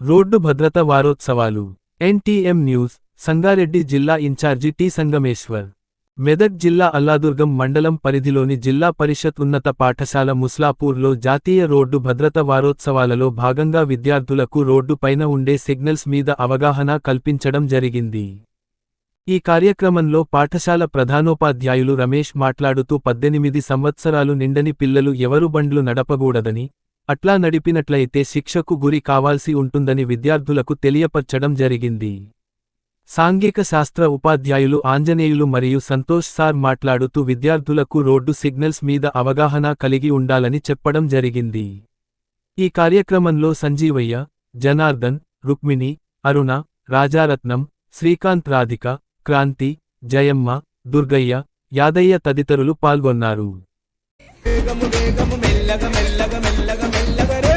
Road భద్రత వారోత్సవాలు. NTM news Sangareddy జిల్లా ఇన్ఛార్జి టి సంగమేశ్వర్. మెదక్ జిల్లా అల్లాదుర్గం మండలం పరిధిలోని జిల్లా పరిషత్ ఉన్నత పాఠశాల ముస్లాపూర్లో జాతీయ రోడ్డు భద్రత వారోత్సవాలలో భాగంగా విద్యార్థులకు రోడ్డు పైన ఉండే సిగ్నల్స్ మీద అవగాహన కల్పించడం జరిగింది. ఈ కార్యక్రమంలో పాఠశాల ప్రధానోపాధ్యాయులు రమేష్ మాట్లాడుతూ పద్దెనిమిది సంవత్సరాలు నిండని పిల్లలు ఎవరు బండ్లు నడపకూడదని అట్లా నడిపినట్లయితే శిక్షకు గురి కావాల్సి ఉంటుందని విద్యార్థులకు తెలియపర్చడం జరిగింది. సాంఘిక శాస్త్ర ఉపాధ్యాయులు ఆంజనేయులు మరియు సంతోష్ సార్ మాట్లాడుతూ విద్యార్థులకు రోడ్డు సిగ్నల్స్ మీద అవగాహన కలిగి ఉండాలని చెప్పడం జరిగింది. ఈ కార్యక్రమంలో సంజీవయ్య జనార్దన్ రుక్మిణి అరుణ రాజారత్నం శ్రీకాంత్ రాధిక క్రాంతి జయమ్మ దుర్గయ్య యాదయ్య తదితరులు పాల్గొన్నారు. వేగము వేగము మెల్లగ మెల్లగ మెల్లగ మెల్లగ రే.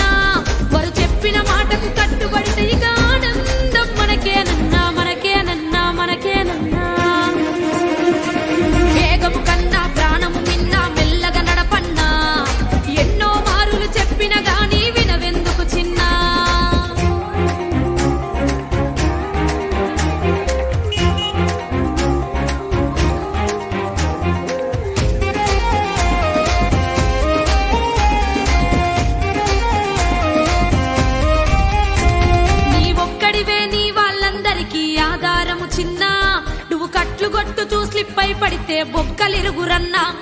ఆధారము చిన్న నువ్వు కట్లు కొట్టుతూ స్లిప్ అయి పడితే బొక్కలిరుగురన్నా.